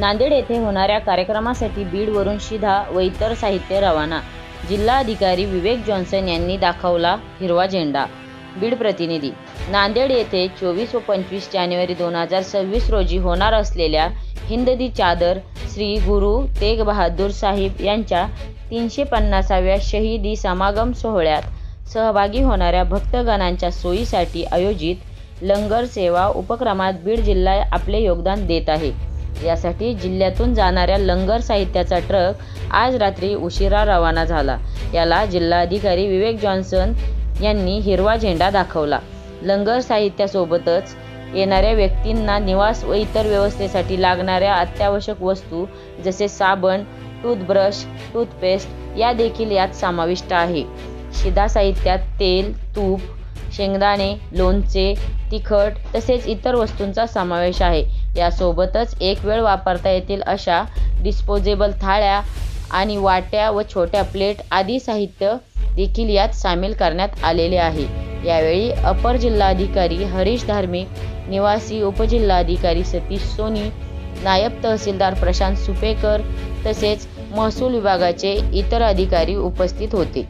नांदेड येथे होणाऱ्या कार्यक्रमासाठी बीडवरून शिधा व इतर साहित्य रवाना. जिल्हाधिकारी विवेक जॉन्सन यांनी दाखवला हिरवा झेंडा. बीड प्रतिनिधी. नांदेड येथे चोवीस व पंचवीस जानेवारी दोन हजार सव्वीस रोजी होणार असलेल्या हिंददी चादर श्री गुरु तेग बहादूर साहिब यांच्या तीनशे पन्नासाव्या शहीदी समागम सोहळ्यात सहभागी होणाऱ्या भक्तगणांच्या सोयीसाठी आयोजित लंगर सेवा उपक्रमात बीड जिल्हा आपले योगदान देत आहे. यासाठी जिल्ह्यातून जाणाऱ्या लंगर साहित्याचा ट्रक आज रात्री उशिरा रवाना झाला. याला जिल्हाधिकारी विवेक जॉन्सन यांनी हिरवा झेंडा दाखवला. लंगर साहित्यासोबतच येणाऱ्या व्यक्तींना निवास व इतर व्यवस्थेसाठी लागणाऱ्या अत्यावश्यक वस्तू जसे साबण टूथब्रश टूथपेस्ट या देखील यात समाविष्ट आहे. शिधा साहित्यात तेल तूप शेंगदाणे लोणचे तिखट तसेच इतर वस्तूंचा समावेश आहे. यासोबतच एक वेळ वापरता येतील अशा डिस्पोजेबल थाळ्या आणि वाट्या व छोट्या प्लेट आदी साहित्य देखील यात सामील करण्यात आलेले आहे. यावेळी अपर जिल्हाधिकारी हरीश धार्मिक निवासी उपजिल्हाधिकारी सतीश सोनी नायब तहसीलदार प्रशांत सुपेकर तसेच महसूल विभागाचे इतर अधिकारी उपस्थित होते.